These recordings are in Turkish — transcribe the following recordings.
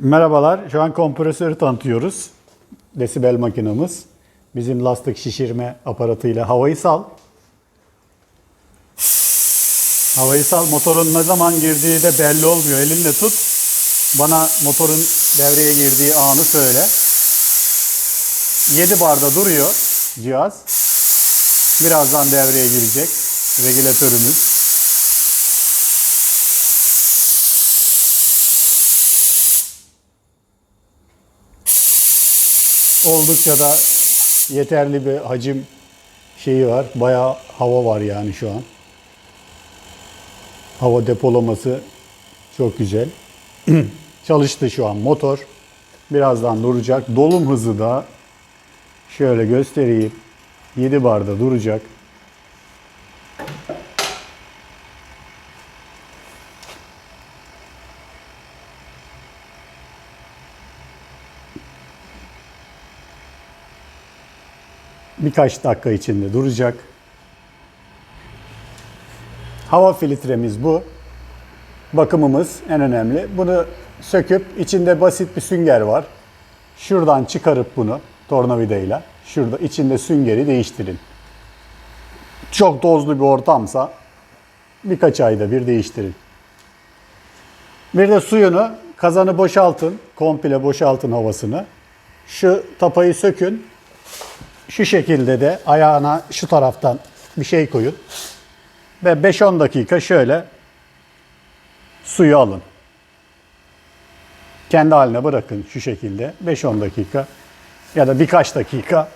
Merhabalar. Şu an kompresörü tanıtıyoruz. Desibel makinamız. Bizim lastik şişirme aparatıyla havayı sal. Havayı sal. Motorun ne zaman girdiği de belli olmuyor. Elinle tut. Bana motorun devreye girdiği anı söyle. 7 barda duruyor cihaz. Birazdan devreye girecek regülatörümüz. Oldukça da yeterli bir hacim şeyi var. Bayağı hava var yani şu an. Hava depolaması çok güzel. Çalıştı şu an motor. Birazdan duracak. Dolum hızı da şöyle göstereyim. 7 barda duracak. Birkaç dakika içinde duracak. Hava filtremiz bu. Bakımımız en önemli. Bunu söküp içinde basit bir sünger var. Şuradan çıkarıp bunu tornavidayla şurada içinde süngeri değiştirin. Çok tozlu bir ortamsa birkaç ayda bir değiştirin. Bir de suyunu kazanı boşaltın. Komple boşaltın havasını. Şu tapayı sökün. Şu şekilde de ayağına şu taraftan bir şey koyun. Ve 5-10 dakika şöyle suyu alın. Kendi haline bırakın şu şekilde. 5-10 dakika ya da birkaç dakika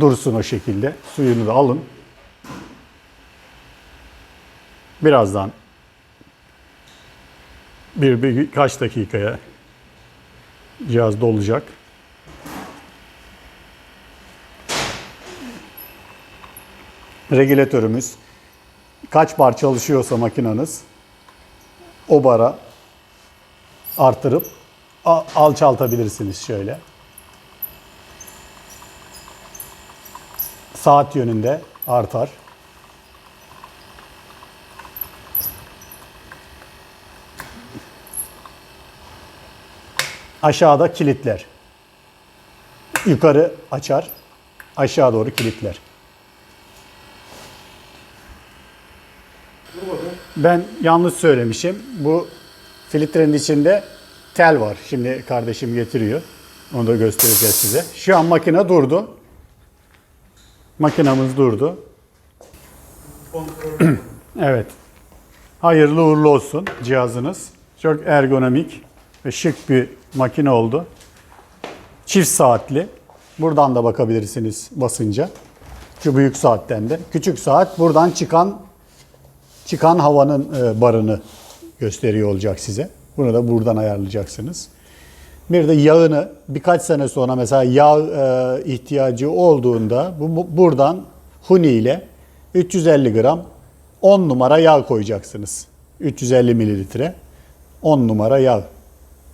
dursun o şekilde. Suyunu da alın. Birazdan bir, bir birkaç dakikaya cihaz dolacak. Regülatörümüz kaç bar çalışıyorsa makinanız o bara artırıp alçaltabilirsiniz şöyle. Saat yönünde artar. Aşağıda kilitler. Yukarı açar, aşağı doğru kilitler. Ben yanlış söylemişim. Bu filtrenin içinde tel var. Şimdi kardeşim getiriyor. Onu da göstereceğiz size. Şu an makine durdu. Makinamız durdu. evet. Hayırlı uğurlu olsun cihazınız. Çok ergonomik ve şık bir makine oldu. Çift saatli. Buradan da bakabilirsiniz basınca. Şu büyük saatten de. Küçük saat buradan çıkan çıkan havanın e, barını gösteriyor olacak size. Bunu da buradan ayarlayacaksınız. Bir de yağını birkaç sene sonra mesela yağ e, ihtiyacı olduğunda bu, bu- buradan huni ile 350 gram 10 numara yağ koyacaksınız. 350 mililitre 10 numara yağ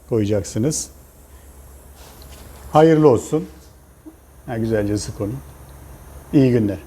koyacaksınız. Hayırlı olsun. Ha, güzelce sık onu. İyi günler.